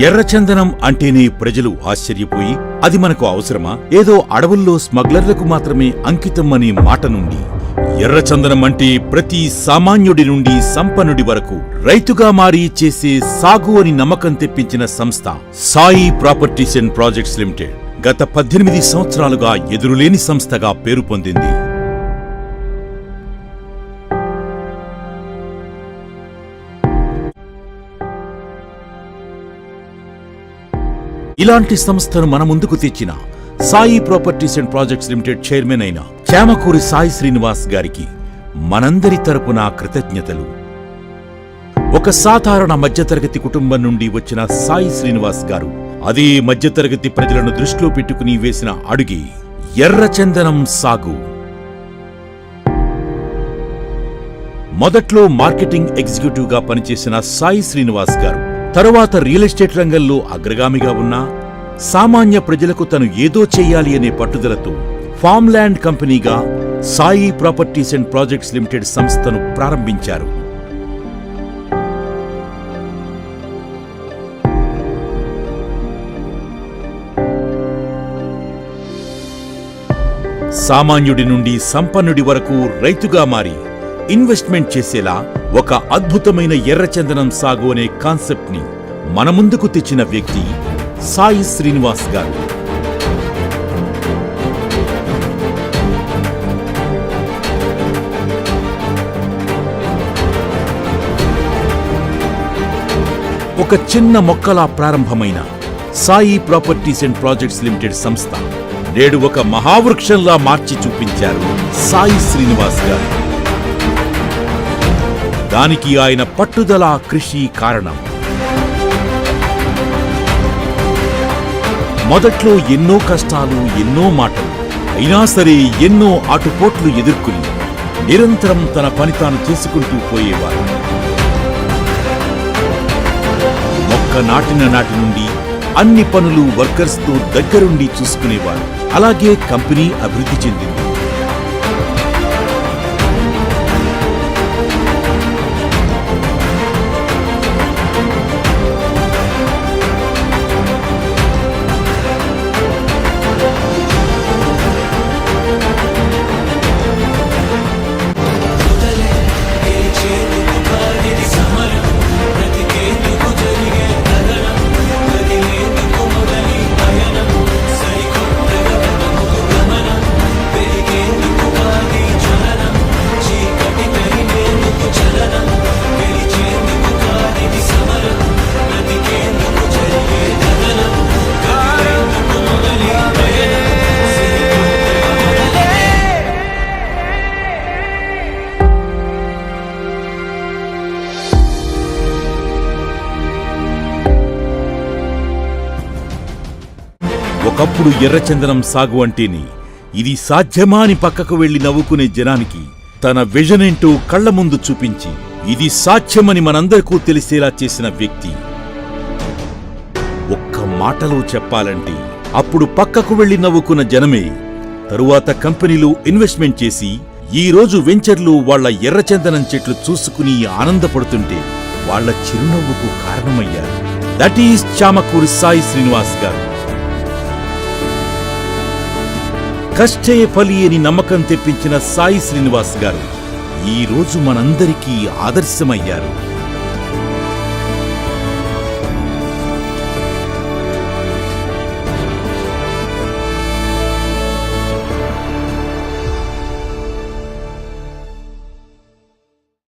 ఎర్రచందనం అంటేనే ప్రజలు ఆశ్చర్యపోయి అది మనకు అవసరమా? ఏదో అడవుల్లో స్మగ్లర్లకు మాత్రమే అంకితం అనే మాట నుండి. ఎర్రచందనం అంటే ప్రతి సామాన్యుడి నుండి సంపన్నుడి వరకు రైతుగా మారి చేసే సాగు అని నమ్మకం తెప్పించిన సంస్థ Sai properties and projects limited. గత పద్దెనిమిది సంవత్సరాలుగా ఎదురులేని సంస్థగా పేరు పొందింది. ఇలాంటి సంస్థను మన ముందుకు తెచ్చిన Sai properties and projects limited chairman అయిన చామకూరి సాయి శ్రీనివాస్ గారికి మనందరి తరపున కృతజ్ఞతలు. ఒక సాధారణ మధ్యతరగతి కుటుంబం నుండి వచ్చిన సాయి శ్రీనివాస్ గారు అదే మధ్యతరగతి ప్రజలను దృష్టిలో పెట్టుకుని వేసిన అడుగే ఎర్రచందనం సాగు. మొదట్లో మార్కెటింగ్ ఎగ్జిక్యూటివ్గా పనిచేసిన సాయి శ్రీనివాస్ గారు తరువాత రియల్ ఎస్టేట్ రంగంలో అగ్రగామిగా ఉన్నా సామాన్య ప్రజలకు తను ఏదో చెయ్యాలి అనే పట్టుదలతో farm land కంపెనీగా Sai properties and projects limited సంస్థను ప్రారంభించారు. సామాన్యుడి నుండి సంపన్నుడి వరకు రైతుగా మారి ఇన్వెస్ట్మెంట్ చేసేలా ఒక అద్భుతమైన ఎర్రచందనం సాగు అనే కాన్సెప్ట్ని మన ముందుకు తెచ్చిన వ్యక్తి సాయి శ్రీనివాస్ గారు. ఒక చిన్న మొక్కలా ప్రారంభమైన Sai properties and projects limited సంస్థ నేడు ఒక మహావృక్షంలా మార్చి చూపించారు సాయి శ్రీనివాస్ గారు. దానికి ఆయన పట్టుదల కృషి కారణం. మొదట్లో ఎన్నో కష్టాలు ఎన్నో మాటలు అయినా సరే ఎన్నో ఆటుపోట్లు ఎదుర్కొని నిరంతరం తన పని తాను చేసుకుంటూ పోయేవారు. మొక్క నాటిన నాటి నుండి అన్ని పనులు వర్కర్స్తో దగ్గరుండి చూసుకునేవారు. అలాగే కంపెనీ అభివృద్ధి చెందింది. ఒకప్పుడు ఎర్రచందనం సాగు అంటేనే ఇది సాధ్యమా అని పక్కకు వెళ్ళి నవ్వుకునే జనానికి తన విజన్ ఏంటో కళ్ళ ముందు చూపించి ఇది సాధ్యమని మనందరికీ తెలిసేలా చేసిన వ్యక్తి. ఒక్క మాటలో చెప్పాలంటే అప్పుడు పక్కకు వెళ్ళి నవ్వుకున్న జనమే తరువాత కంపెనీలో ఇన్వెస్ట్మెంట్ చేసి ఈ రోజు వెంచర్లు వాళ్ళ ఎర్రచందనం చెట్లు చూసుకుని ఆనందపడుతుంటే వాళ్ళ చిరునవ్వుకు కారణమయ్యారు. That is Chamakuri Sai Srinivas garu. కష్టే ఫలి అని నమ్మకం తెప్పించిన సాయి శ్రీనివాస్ గారు ఈ రోజు మనందరికీ ఆదర్శమయ్యారు.